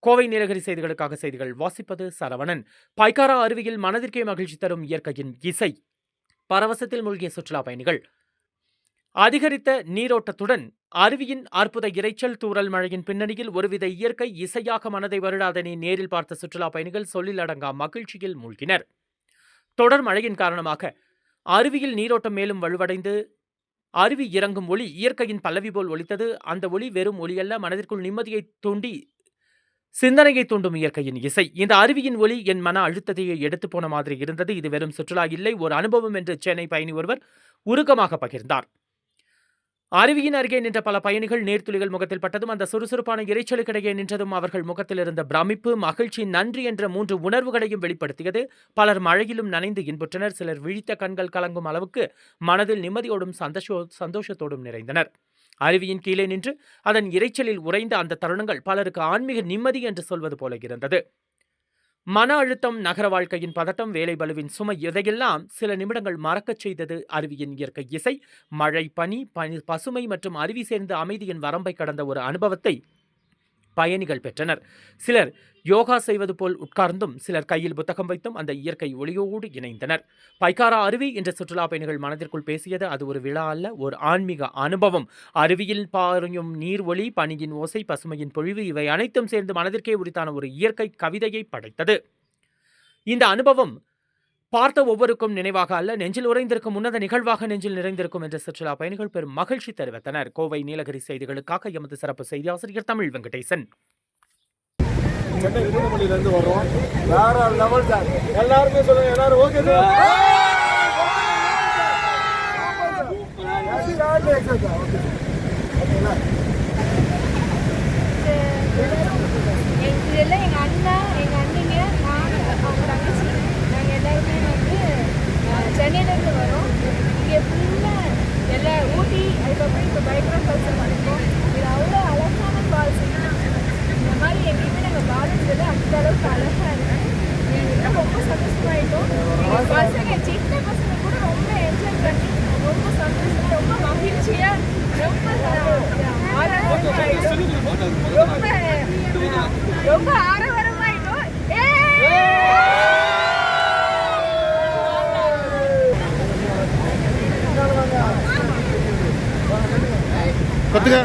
கோவை நீலகிரி செய்திகளுக்காக செய்திகள் வாசிப்பது சரவணன். பாய்க்காரா அருவியில் மனதிற்கே மகிழ்ச்சி தரும் இயற்கையின் இசை. பரவசத்தில் மூழ்கிய சுற்றுலா பயணிகள். அதிகரித்த நீரோட்டத்துடன் அருவியின் அற்புத இரைச்சல் தூறல் மழையின் பின்னணியில் ஒருவித இயற்கை இசையாக மனதை வருடாதனை நேரில் பார்த்த சுற்றுலா பயணிகள் சொல்லிலடங்கா மகிழ்ச்சியில் மூழ்கினர். தொடர் மழையின் காரணமாக அருவியில் நீரோட்டம் மேலும் வலுவடைந்து அருவி இறங்கும் ஒளி இயற்கையின் பல்லவி போல் ஒலித்தது. அந்த ஒளி வெறும் ஒளியல்ல மனதிற்குள் நிம்மதியை தூண்டி சிந்தனையை தூண்டும் இயற்கையின் இசை. இந்த அருவியின் ஒளி என் மன அழுத்தத்தையே எடுத்து போன மாதிரி இருந்தது. இது வெறும் சுற்றுலா இல்லை ஒரு அனுபவம் என்று சென்னை பயணி ஒருவர் உருக்கமாக பகிர்ந்தார். அருவியின் அருகே நின்ற பல பயணிகள் நீர்த்துளிகள் முகத்தில் பட்டதும் அந்த சுறுசுறுப்பான இறைச்சலுக்கிடையே நின்றதும் அவர்கள் முகத்தில் இருந்த பிரமிப்பு மகிழ்ச்சி நன்றி என்ற மூன்று உணர்வுகளையும் வெளிப்படுத்தியது. பலர் மழையிலும் நனைந்து இன்புற்றனர். சிலர் விழித்த கண்கள் கலங்கும் அளவுக்கு மனதில் நிம்மதியோடும் சந்தோஷோ சந்தோஷத்தோடும் நிறைந்தனர். அருவியின் கீழே நின்று அதன் இரைச்சலில் உறைந்த அந்த தருணங்கள் பலருக்கு ஆன்மீக நிம்மதி என்று சொல்வது போல இருந்தது. மன அழுத்தம் நகர வாழ்க்கையின் பதட்டம் வேலை பலுவின் சுமை இதையெல்லாம் சில நிமிடங்கள் மறக்கச் செய்தது அருவியின் இயற்கை இசை. மழை பனி பனி பசுமை மற்றும் அருவி சேர்ந்த அமைதியின் வரம்பை கடந்த ஒரு அனுபவத்தை பயணிகள் பெற்றனர். சிலர் யோகா செய்வது போல் உட்கார்ந்தும் சிலர் கையில் புத்தகம் வைத்தும் அந்த இயற்கை ஒளியோடு இணைந்தனர். பைக்காரா அருவி என்ற சுற்றுலா பயணிகள் மனதிற்குள் பேசியது அது ஒரு விழா அல்ல ஒரு ஆன்மீக அனுபவம். அருவியில் பாயும் நீர் ஒளி பனியின் ஓசை பசுமையின் பொழிவு இவை அனைத்தும் சேர்ந்து மனதிற்கே உரித்தான ஒரு இயற்கை கவிதையை படைத்தது. இந்த அனுபவம் பார்த்த ஒவ்வொருக்கும் நினைவாக அல்ல நெஞ்சில் உறைந்திருக்கும் உன்னத நிகழ்வாக நெஞ்சில் நிறைந்திருக்கும் என்று சுற்றுலா பயணிகள் பெரும் மகிழ்ச்சி தெரிவித்தனர் கோவை நீலகிரி செய்திகளுக்காக எமது சிறப்பு செய்தி ஆசிரியர் தமிழ் வெங்கடேசன் சென்னை திருநெல்வேலியில இருந்து வரோம் வேற லெவல் சார் எல்லாருமே சொல்லுங்க எல்லாரும் ஓகே சார் ரொம்ப ஆரவரமா கத்துக்க.